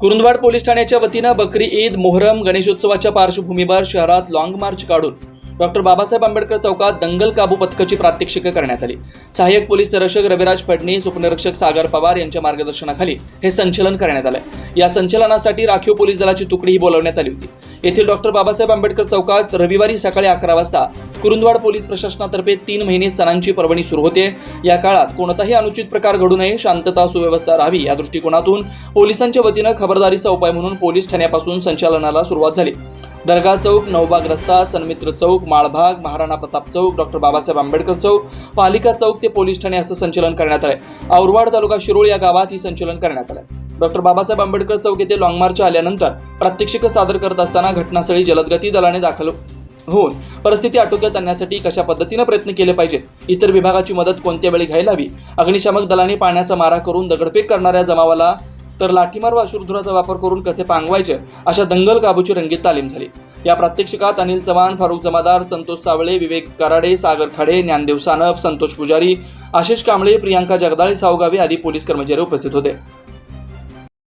Kurundwad police ठाण्याच्या वतीनं बकरी ईद मोहरम गणेशोत्सवाच्या पार्श्वभूमीवर शहरात लाँग मार्च काढून डॉक्टर बाबासाहेब आंबेडकर चौकात दंगल काबू पथकाची प्रात्यक्षिकं करण्यात आली. सहाय्यक पोलीस निरीक्षक रविराज फडणीस उपनिरीक्षक सागर पवार यांच्या मार्गदर्शनाखाली हे संचलन करण्यात आलं. या संचलनासाठी राखीव पोलीस दलाची तुकडीही बोलावण्यात आली होती. येथील डॉक्टर बाबासाहेब आंबेडकर चौकात रविवारी सकाळी अकरा वाजता कुरुंदवाड पोलीस प्रशासनातर्फे तीन महिने सणांची पर्वणी सुरू होते. या काळात कोणताही अनुचित प्रकार घडू नये शांतता सुव्यवस्था राहावी या दृष्टिकोनातून पोलिसांच्या वतीनं खबरदारीचा उपाय म्हणून पोलीस ठाण्यापासून संचालनाला सुरुवात झाली. दर्गा चौक नवबाग रस्ता सन्मित्र चौक माळभाग महाराणा प्रताप चौक डॉक्टर बाबासाहेब आंबेडकर चौक पालिका चौक ते पोलीस ठाणे असं संचलन करण्यात आलं औरवाड तालुका शिरोळ या गावात ही संचलन करण्यात आलं डॉक्टर बाबासाहेब आंबेडकर चौक येथे लॉंग मार्च आल्यानंतर प्रात्यक्षिक सादर करत असताना घटनास्थळी जलदगती दलाने दाखल होऊन परिस्थिती आटोक्यात आणण्यासाठी कशा पद्धतीनं प्रयत्न केले पाहिजेत? इतर विभागाची मदत कोणत्या वेळी घ्यायला हवी? अग्निशामक दलाने पाण्याचा मारा करून दगडफेक करणाऱ्या जमावाला तर लाठीमार व अश्रुधुराचा वापर करून कसे पांगवायचे अशा दंगल काबूची रंगीत तालीम झाली. या प्रात्यक्षिकात अनिल चव्हाण फारुख जमादार संतोष सावळे विवेक कराडे सागर खाडे ज्ञानदेव सानप संतोष पुजारी आशिष कांबळे प्रियांका जगदाळे सावगावे आदी पोलीस कर्मचारी उपस्थित होते.